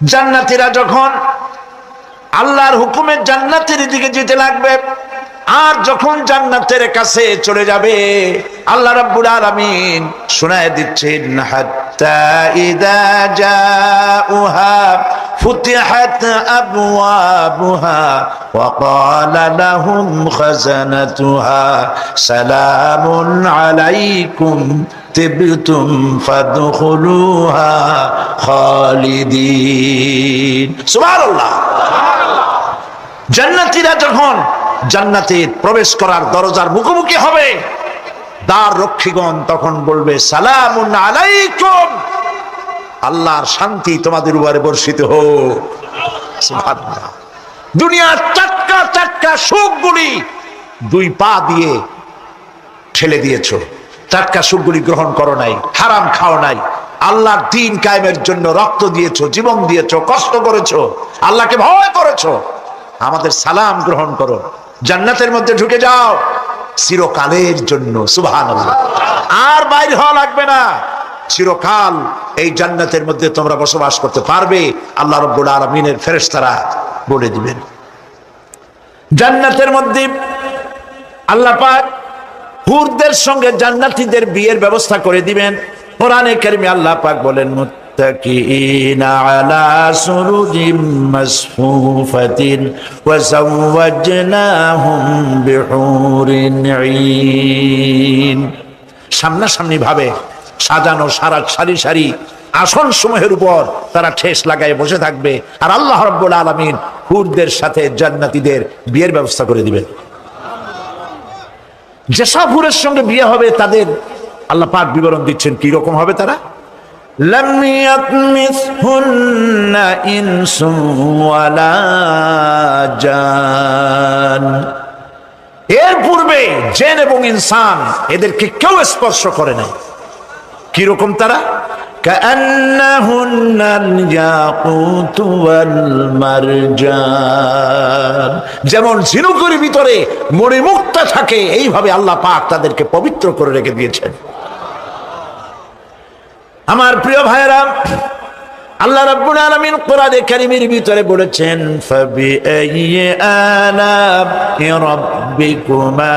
জান্নাতীরা যখন আল্লাহর হুকুমের জান্নাতের দিকে যেতে লাগবে, আর যখন জান্নাতের কাছে চলে যাবে, আল্লাহ রাব্বুল আলামিন শোনায় দিচ্ছেন, হাত্তা ইদা জাউহা ফুতিহাত আবওয়াবুহা ওয়া ক্বালা লাহুম খাজানাতুহা সালামুন আলাইকুম তিবতুম ফাদখুলুহা খালিদিন সুবহানাল্লাহ। জান্নাতীরা যখন জান্নাতে প্রবেশ করার দরজার মুখোমুখি হবে, দ্বার রক্ষীগণ তখন বলবে, সালামুন আলাইকুম। আল্লাহর শান্তি তোমাদের উপরে বর্ষিত হোক। দুনিয়ার টাটকা টাটকা সুখগুলি দুই পা দিয়ে ঠেলে দিয়েছ। টাটকা সুখগুলি গ্রহণ করো নাই, হারাম খাও নাই। আল্লাহর দিন কায়েমের জন্য রক্ত দিয়েছ, জীবন দিয়েছ, কষ্ট করেছ, আল্লাহকে ভয় করেছ। আমাদের সালাম গ্রহণ করো। জান্নাতের মধ্যে ঢুকে যাও। চিরকালের জন্য সুবহান আর বাইর হওয়া লাগবে না। চিরকাল এই জান্নাতের মধ্যে তোমরা বসবাস করতে পারবে। আল্লাহ রব্বুল আলমিনের ফেরেশতারা বলে দিবেন। জান্নাতের মধ্যে আল্লাহ পাক হুরদের সঙ্গে জান্নাতীদের বিয়ের ব্যবস্থা করে দিবেন। কোরআনে কারিমে আল্লাহ পাক বলেন আলা সুরুজিম মাসফুফাতিন ওয়া যাওয়াজনাহুম বিহুরিন ঈন সামনাসামনি ভাবে সাজানো সারা সারি সারি আসন সমূহের উপর তারা ঠেস লাগায় বসে থাকবে আর আল্লাহ রব্বুল আলমিন হুরদের সাথে জান্নাতীদের বিয়ের ব্যবস্থা করে দিবেন যেসব হুরের সঙ্গে বিয়ে হবে তাদের আল্লাহ পাক বিবরণ দিচ্ছেন কি রকম হবে তারা لم يطمثهن إنس ولا جان এর পূর্বে জেন এবং ইনসান এদেরকে কেউ স্পর্শ করে নাই কীরকম তারা? যেমন ঝিনুকের ভিতরে মরিমুক্তা থাকে, এইভাবে আল্লাহ পাক তাদেরকে পবিত্র করে রেখে দিয়েছেন। আমার প্রিয় ভাইরা আল্লাহ রাব্বুল আলামিন কোরআনে কারিমের ভিতরে বলেছেন ফাবি আইয়ি আলামি রাব্বিকুমা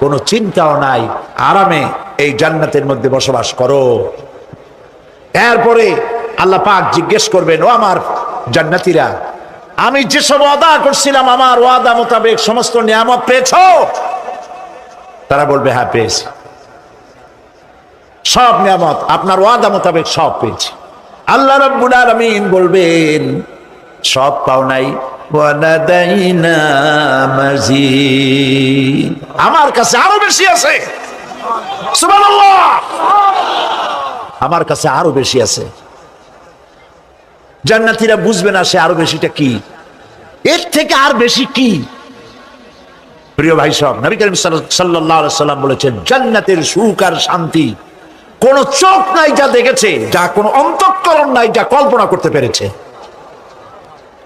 কোনো চিন্তাও নাই। আরামে এই জান্নাতের মধ্যে বসবাস করো। এরপরে আল্লাহ পাক জিজ্ঞেস করবেন, ও আমার জান্নাতীরা, আমি যেসব ওয়াদা করছিলাম, আমার ওয়াদা মোতাবেক সমস্ত নিয়ামত পেয়েছ? তারা বলবে হ্যাঁ পেয়েছি। সব নিয়ামত, আপনার ওয়াদা মোতাবেক সব পেয়েছি। আল্লাহ রব্বুল আলামিন বলবেন, সব পাও নাই। ওয়ালাদাইনা মাজিদ। আমার কাছে আরও বেশি আছে। আমার কাছে আরও বেশি আছে। জান্নাতীরা বুঝবে না সে আরও বেশিটা কি। এর থেকে আর বেশি কি। প্রিয় ভাই সব, নবী করিম সাল্লাম বলেছেন, জান্নাতের সুখ আর শান্তি কোন চোখ নাই যা দেখেছে, যা কোন অন্তঃকরণ নাই যা কল্পনা করতে পেরেছে।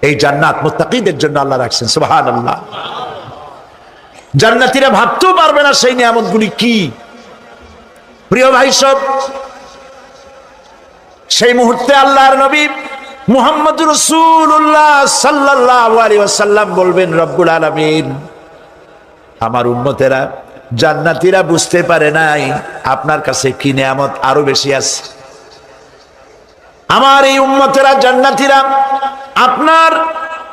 এই জান্নাত মুত্তাকিদের জন্য আল্লাহ রাখছেন, সুবহানাল্লাহ। জান্নাতীরা ভাবতেও পারবে না সেই নিয়ামতগুলি কি। প্রিয় ভাই সব, সেই মুহূর্তে আল্লাহর নবী মুহাম্মদ রসুল্লাহ সাল্লাহ বলবেন, রব্বুল আলমিন, আমার উন্মতেরা জান্নাতীরা বুঝতে পারে নাই আপনার কাছে কি নিয়ামত আরও বেশি আছে। আমার এই উম্মতেরা, জান্নাতিরা, আপনার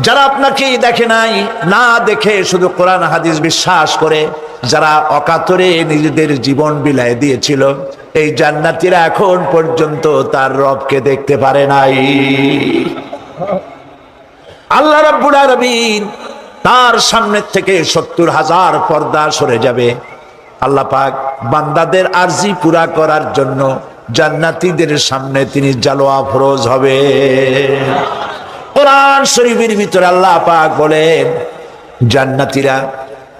যারা আপনাকে দেখে নাই, না দেখে শুধু কোরআন হাদিস বিশ্বাস করে, যারা অকাতরে নিজেদের জীবন বিলায় দিয়েছিল, এই জান্নাতিরা এখন পর্যন্ত তার রবকে দেখতে পারে নাই। আল্লাহ রাব্বুল আলামিন তার সামনে থেকে সত্তর হাজার পর্দা সরে যাবে। আল্লাহ পাক বান্দাদের আরজি পুরা করার জন্য জান্নাতীদের সামনে তিনি জালোয়া ফরোজ হবে। কোরআন শরীফের ভিতরে আল্লাহ পাক বলেন, জান্নাতীরা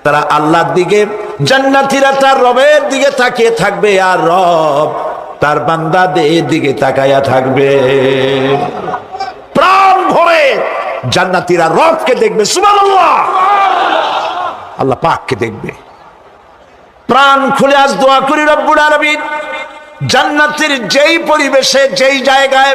তারা আল্লাহর দিকে, জান্নাতীরা তার রবের দিকে তাকিয়ে থাকবে আর রব তার বান্দাদের দিকে তাকাইয়া থাকবে। প্রাণ ভরে জান্নাতীরা রবকে দেখবে, সুবহানাল্লাহ। আল্লাহ পাককে দেখবে। প্রাণ খুলে আজ দোয়া করি রব্বুল আলামিন, জান্নাতের যেই পরিবেশে, যেই জায়গায়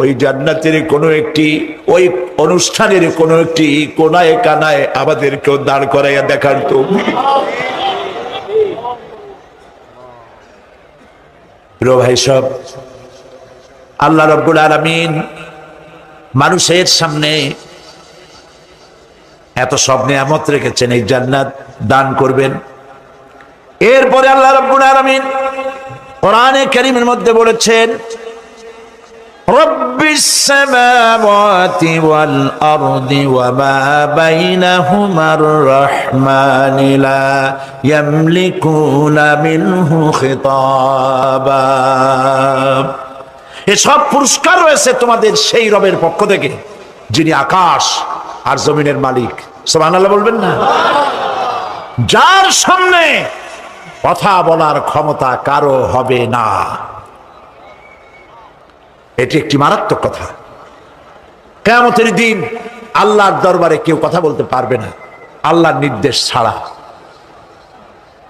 ওই জান্নাতের কোনো একটি, ওই অনুষ্ঠানের কোনো একটি কোনায় কানায় আমাদেরকেও দাঁড় করাইয়া দেখার তো। ভাই সব, আল্লাহ রব্বুল আলমিন মানুষের সামনে এত সব নিয়ামত রেখেছেন, এই জান্নাত দান করবেন। এরপরে আল্লাহ রব্বুল আলামিন কোরআনে কারীমের মধ্যে বলেছেন رب السماوات والأرض وما بينهما الرحمن لا يملكون منه خطابا এসব পুরস্কার রয়েছে তোমাদের সেই রবের পক্ষ থেকে যিনি আকাশ আর জমিনের মালিক সুবহানাল্লাহ বলবেন না যার সামনে কথা বলার ক্ষমতা কারো হবে না এটি একটি মারাত্মক কথা। কেমতের দিন আল্লাহর দরবারে কেউ কথা বলতে পারবে না। আল্লাহর নির্দেশ ছাড়া।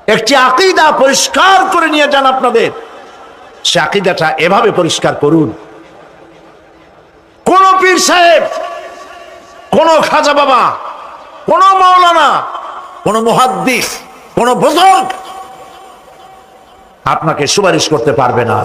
একটি আকিদা পরিষ্কার করে নিয়ে যান আপনাদের। সে আকিদাটা এভাবে পরিষ্কার করুন। কোন পীর সাহেব, কোন খাজা বাবা, কোন মৌলানা কোন মুহাদ্দিস, কোন বুজুর্গ আপনাকে সুপারিশ করতে পারবে না।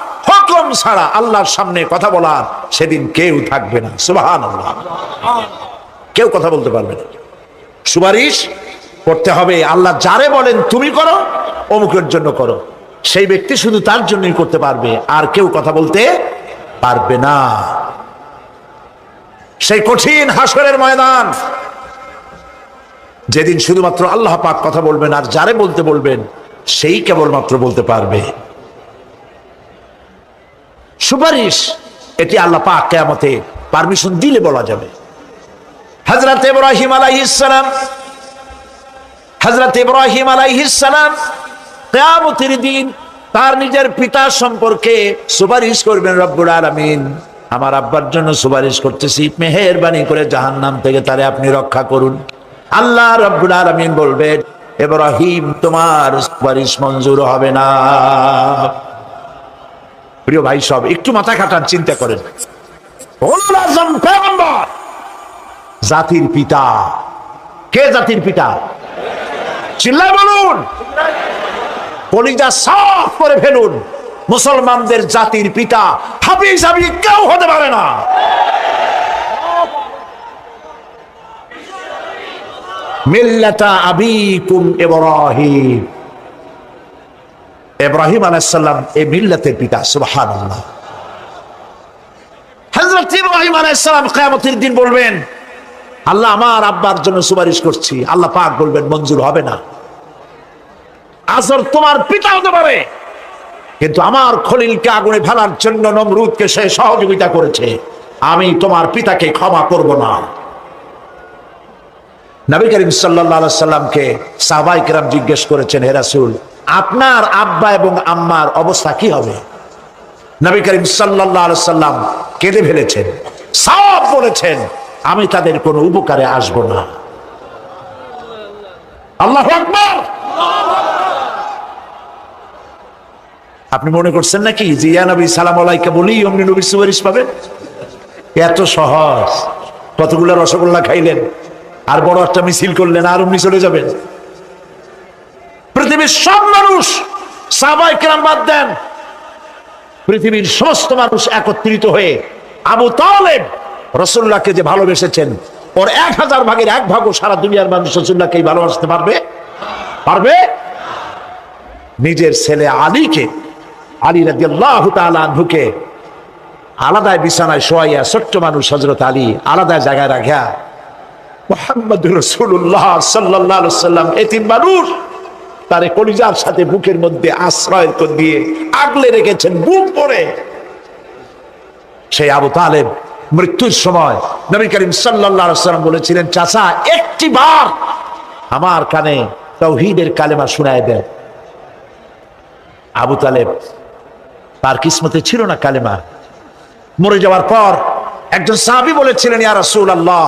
হুকুম ছাড়া আল্লাহর সামনে কথা বলার সেদিন কেউ থাকবে না। সুবহানাল্লাহ। কেউ কথা বলতে পারবে না। সুপারিশ করতে হবে, আল্লাহ যারে বলেন তুমি করো, অমুকের জন্য করো। সেই ব্যক্তি শুধু তার জন্যই করতে পারবে, আর কেউ কথা বলতে পারবে না। সেই কঠিন হাসরের ময়দান, যেদিন শুধুমাত্র আল্লাহ পাক কথা বলবেন আর যারে বলতে বলবেন, সেই কেবলমাত্র বলতে পারবে। সুপারিশ, এটি আল্লাহ পাক কেয়ামতে পারমিশন দিলে বলা যাবে। হজরত ইব্রাহিম আলাইহিসসালাম হজরত ইব্রাহিম আলাইহিসসালাম কেয়ামতের দিন তার নিজের পিতা সম্পর্কে সুপারিশ করবেন, রব্বুল আলামিন, আমার আব্বার জন্য সুপারিশ করতেছি, মেহেরবানি করে জাহান্নাম থেকে তারে আপনি রক্ষা করুন। আল্লাহ রব্বুল আলামিন বলবেন, ইব্রাহিম, তোমার সুপারিশ মঞ্জুর হবে না। প্রিয় ভাই, সব একটু মাথা খাটান চিন্তা করেন। জাতির পিতা। কে জাতির পিতা? চিল্লায় বলুন। কলিজা সাফ করে ফেলুন। মুসলমানদের জাতির পিতা হাবিজ হাবি কেউ হতে পারে না। মিল্লাতা আবিকুম ইব্রাহিম। ইব্রাহিম আলাইসাল্লাম এই মিল্লাতের পিতা বলবেন মঞ্জুর হবে না। তোমার পিতা হতে পারে। কিন্তু আমার খলিলকে আগুনে ফেলার জন্য নমরুদকে সে সহযোগিতা করেছে। আমি তোমার পিতাকে ক্ষমা করব না। নবী করিম সাল্লাহ সাল্লামকে সাহবাই কেরাম জিজ্ঞেস করেছেন হেরাসুল আপনার আব্বা এবং আম্মার অবস্থা কি হবে? নবী করিম সাল্লাহ সাল্লাম কেঁদে ফেলেছেন সব বলেছেন, আমি তাদের কোনো উপকারে আসব না। আল্লাহ আকবার! আপনি মনে করছেন নাকি যে, ইয়া নবী, সালাম আলাইকে বলি, অমনি নবী সুপারিশ পাবেন এত সহজ, কতগুলো রসগোল্লা খাইলেন। আর বড় একটা মিছিল করলেন, আর অমনি চলে যাবেন। পৃথিবীর সব মানুষ সাবাই কেরাম বাদ দেন। পৃথিবীর সমস্ত মানুষ একত্রিত হয়ে আবু তালেব রসুল্লাহকে যে ভালোবেসেছেন, ওর এক হাজার ভাগের এক ভাগও সারা দুনিয়ার মানুষ রসুল্লাহকেই ভালোবাসতে পারবে? পারবে? নিজের ছেলে আলীকে, আলী রাজি আল্লাহ তালুকে আলাদায় বিছানায় শোয়াইয়া ছোট্ট মানুষ হজরত আলী আলাদায় জায়গায় রাখা মোহাম্মদ রসুল্লাহ সাল্লাহ সাল্লাম এতিম মানুষ। কলিজার সাথে বুকের মধ্যে আশ্রয় দিয়ে আগলে রেখেছেন, বুক পরে সেই আবু তালেব মৃত্যুর সময় নবী করিম সাল্লাম বলেছিলেন, চাচা, একটি বার আমার কানে তৌহিদের কালেমা শুনায় দেয় আবু তালেব তার কিসমতে ছিল না কালেমা। মরে যাওয়ার পর একজন সাহাবি বলেছিলেন, ইয়া রাসূল আল্লাহ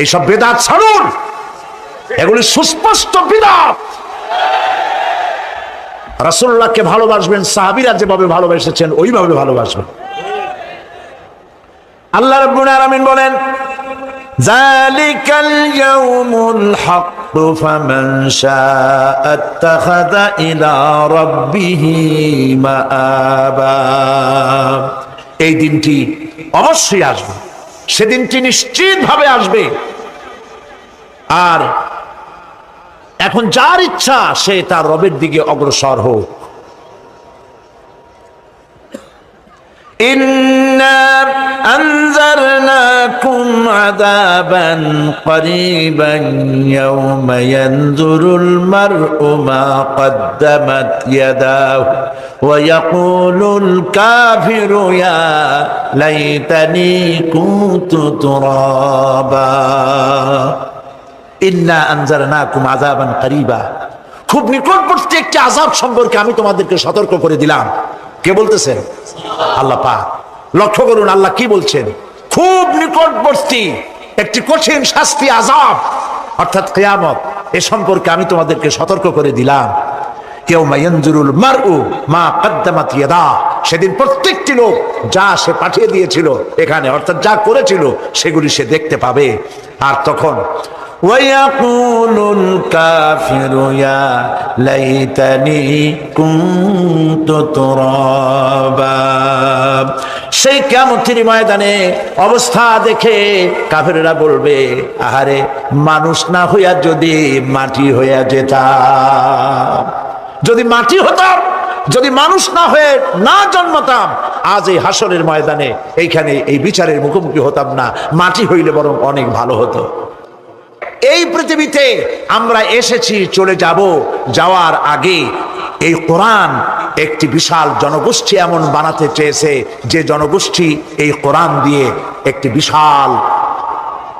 এইসব বেদাত ছাড়ুন। এগুলি সুস্পষ্ট বিদাত। রাসুল্লাহকে ভালোবাসবেন, সাহাবিরা যেভাবে ভালোবেসেছেন, ওইভাবে ভালোবাসবেন। আল্লাহ রব্বুল আলামিন বলেন জালিকাল ইয়াউমুল হক ফামান শাআ আত্তাখাযা ইলা রাব্বিহি মাআবা। এই দিনটি অবশ্যই আসবে। সেদিনটি নিশ্চিত ভাবে আসবে আর এখন যার ইচ্ছা সে তার রবের দিকে অগ্রসর হোক إنا أنذرناكم عذابا قريبا يوم ينظر المرء ما قدمت يداه ويقول الكافر يا ليتني كنت ترابا ইন্না আনজারনাকুম আযাবান করিবা খুব নিকটবর্তী একটি আযাব সম্পর্কে আমি তোমাদেরকে সতর্ক করে দিলাম কে বলতেছেন আল্লাহ পাক লক্ষ্য করুন আল্লাহ কি বলছেন খুব নিকটবর্তী একটি কঠিন শাস্তি আজাব অর্থাৎ কেয়ামত, এ সম্পর্কে আমি তোমাদেরকে সতর্ক করে দিলাম। কেউ মায়ানজুরুল মারউ মা কদ্দামাত সেদিন প্রত্যেকটি লোক যা সে পাঠিয়ে দিয়েছিল এখানে, অর্থাৎ যা করেছিল, সেগুলি সে দেখতে পাবে। আর তখন ويقول الكافر يا ليتني كنت ترابا সেই কেমতির ময়দানে অবস্থা দেখে কাফেরেরা বলবে আহারে মানুষ না হইয়া যদি মাটি হইয়া যেতাম যদি মাটি হতাম যদি মানুষ না হয়ে না জন্মতাম আজ এই হাসরের ময়দানে এইখানে এই বিচারের মুখোমুখি হতাম না মাটি হইলে বরং অনেক ভালো হতো এই পৃথিবীতে আমরা এসেছি, চলে যাব যাওয়ার আগে। এই কোরআন একটি বিশাল জনগোষ্ঠী এমন বানাতে চেয়েছে, যে জনগোষ্ঠী এই কোরআন দিয়ে একটি বিশাল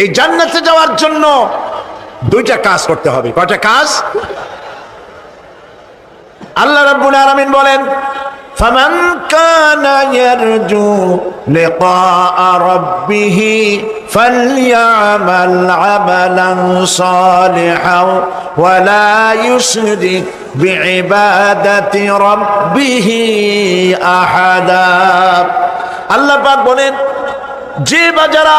এই জান্নাতে যাওয়ার জন্য দুইটা কাজ করতে হবে কয়টা কাজ আল্লাহ রাব্বুল আলামিন বলেন فمن كان يرجو لقاء ربه فليعمل عملا صالحا ولا يشرك بعبادة ربه أحدا আল্লাহ পাক বলেন যে বাজারা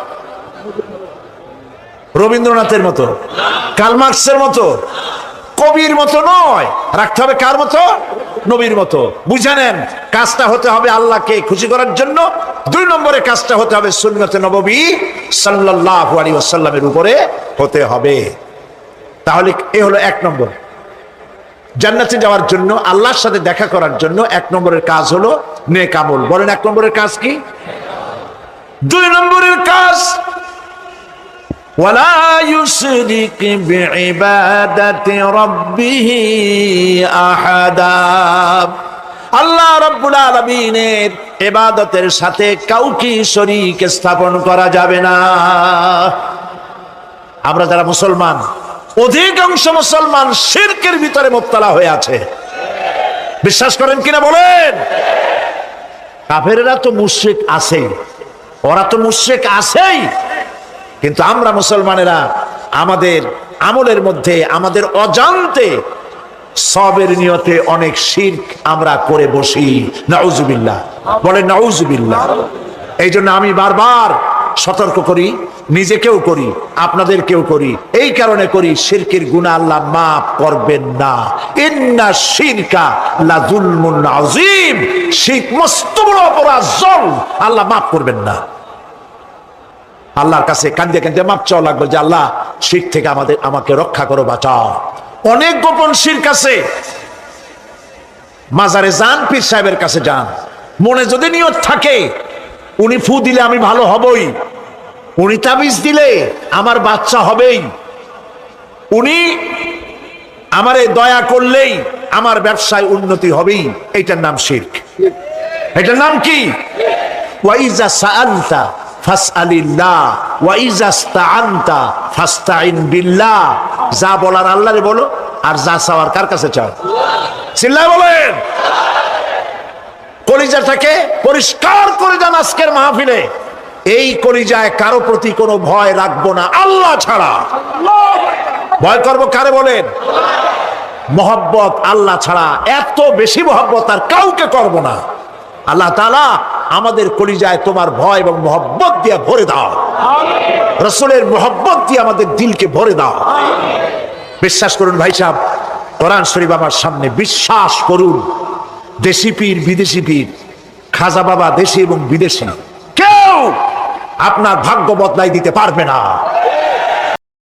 রবীন্দ্রনাথের মতো কালমার্কসের মতো, কবির মতো নয়। রাখতে হবে কার মতো? নবীর মতো। বুঝে নেন, কাজটা হতে হবে আল্লাহকে খুশি করার জন্য। দুই নম্বরে কাজটা হতে হবে সুন্নতে নববী সাল্লাল্লাহু আলাইহি ওয়াসাল্লামের উপরে হতে হবে। তাহলে এ হলো এক নম্বর। জান্নাতে যাওয়ার জন্য, আল্লাহর সাথে দেখা করার জন্য এক নম্বরের কাজ হলো নেক আমল। বলেন এক নম্বরের কাজ কি? দুই নম্বরের কাজ ولا يشرك بعبادة ربه أحدا আল্লাহ রব্বুল আলমিনের এবাদতের সাথে কাউকে শরীক স্থাপন করা যাবে না আমরা যারা মুসলমান অধিকাংশ মুসলমান শিরকের ভিতরে মোবতলা হয়ে আছে বিশ্বাস করেন কিনা বলেন কাফেরেরা তো মুশ্রিক আছেই ওরা তো মুশ্রিক আছেই কিন্তু আমরা মুসলমানেরা আমাদের আমলের মধ্যে, আমাদের অজান্তে সবের নিয়তে অনেক শির্ক আমরা করে বসি। নাউজুবিল্লাহ। বলে নাউজুবিল্লাহ। এই জন্য আমি বারবার সতর্ক করি, নিজেকেও করি, আপনাদেরকেও করি। এই কারণে করি, শিরকের গুণা আল্লাহ মাফ করবেন না। ইন্না শিরকা লাযুলমুন আযীম। শিরক মস্ত বড় অপরাধ আল্লাহ মাফ করবেন না। আল্লাহর কাছে কান্দে কান্দে মাপ চাওয়া লাগবে যে আল্লাহ, শির থেকে আমাদের, আমাকে রক্ষা করো, বাঁচাও। অনেক গোপন শির কাছে। মাজারে যান, পীর সাহেবের কাছে যান। মনে যদি নিয়ত থাকে, উনি ফু দিলে আমি ভালো হবই। উনি তাবিজ দিলে আমার বাচ্চা হবেই। উনি আমারে দয়া করলেই আমার ব্যবসায় উন্নতি হবেই। এটার নাম শির্ক। এটার নাম কি? ওয়াইজা সাআলতা যা বলার বলো, আর যা চাওয়ার কার কাছে চাও? চিল্লায় বলেন। পরিষ্কার করে যান আজকের মাহফিলে। এই কলিজায় কারও প্রতি কোনো ভয় রাখব না, আল্লাহ ছাড়া। ভয় করব কারে বলেন? মহব্বত আল্লাহ ছাড়া, এত বেশি মহব্বত আর কাউকে করব না। আল্লাহ তালা আমাদের কলিজায় তোমার ভয় এবং মহব্বত দিয়ে ভরে দাও। রসুলের মহব্বত দিয়ে আমাদের দিলকে ভরে দাও। বিশ্বাস করুন ভাই সাহেব, কোরআন শরীফ আমার সামনে বিশ্বাস করুন। দেশি পীর, বিদেশি পীর, খাজা বাবা দেশি এবং বিদেশি। কেউ আপনার ভাগ্য বদলাই দিতে পারবে না।